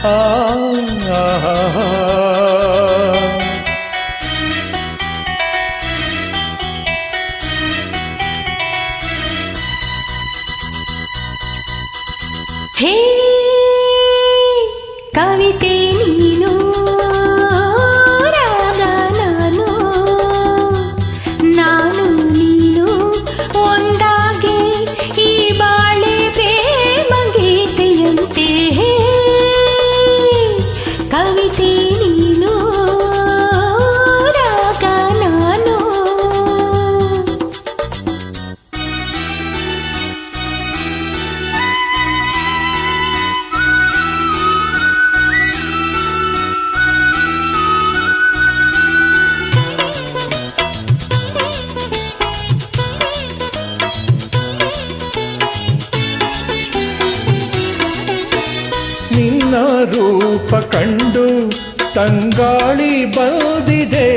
Hey, Kavite. ನಿನ್ನ ರೂಪ ಕಂಡು ತಂಗಾಳಿ ಬಂದಿದೆ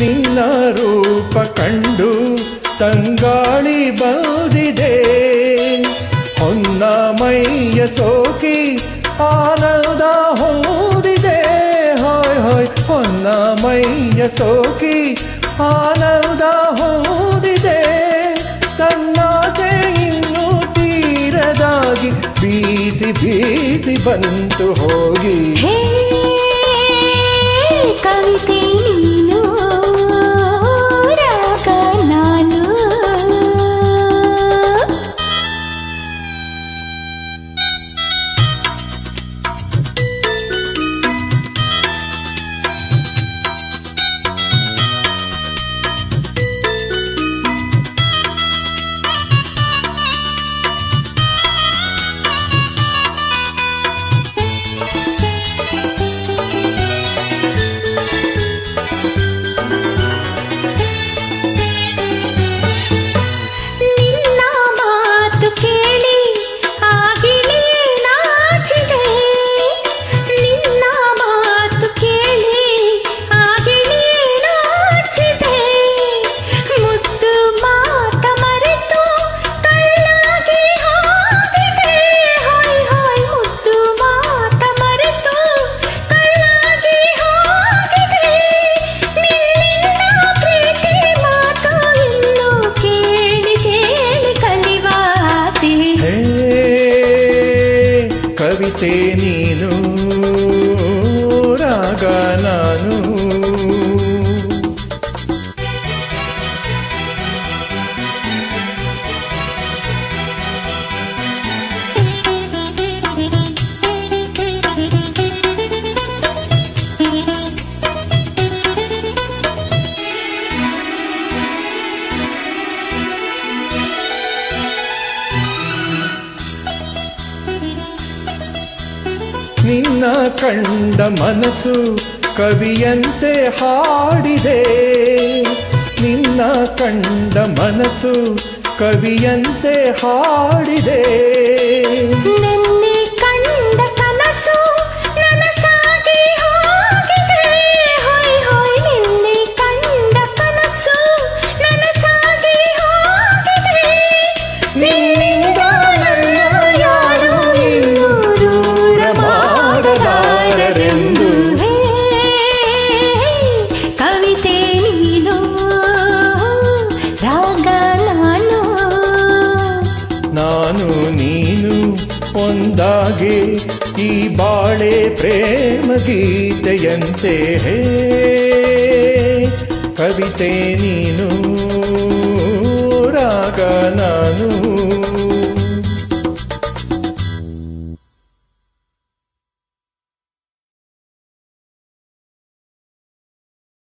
ನಿನ್ನ ರೂಪ ಕಂಡು ತಂಗಾಳಿ ಬಂದಿದೆ ಹೊನ್ನ ಮೈಯ ಸೋಕಿ ಆನಂದ ಹೊಂದಿದೆ. ಹಾಯ್ ಹಾಯ್, ಹೊನ್ನ ಮೈಯ ಸೋಕಿ ಆನಂದ ಹೊಂದಿದೆ. ತನ್ನಾಸೆ ಇನ್ನೂ ತೀರದಾಗಿ ಬೀಸಿ ಬೀಸಿ ಬಂತು ಹೋಗಿ. ಕವಿತೆ ನೀನು ರಾಗ ನಾನು ನಿನ್ನ ಕಂಡ ಮನಸ್ಸು ಕವಿಯಂತೆ ಹಾಡಿದೆ. ನಿನ್ನ ಕಂಡ ಮನಸ್ಸು ಕವಿಯಂತೆ ಹಾಡಿದೆ. ನಾನು ನೀನು ಒಂದಾಗಿ ಈ ಬಾಳೆ ಪ್ರೇಮ ಗೀತೆಯಂತೆ ಕವಿತೆ ನೀನು ರಾಗ ನಾನು.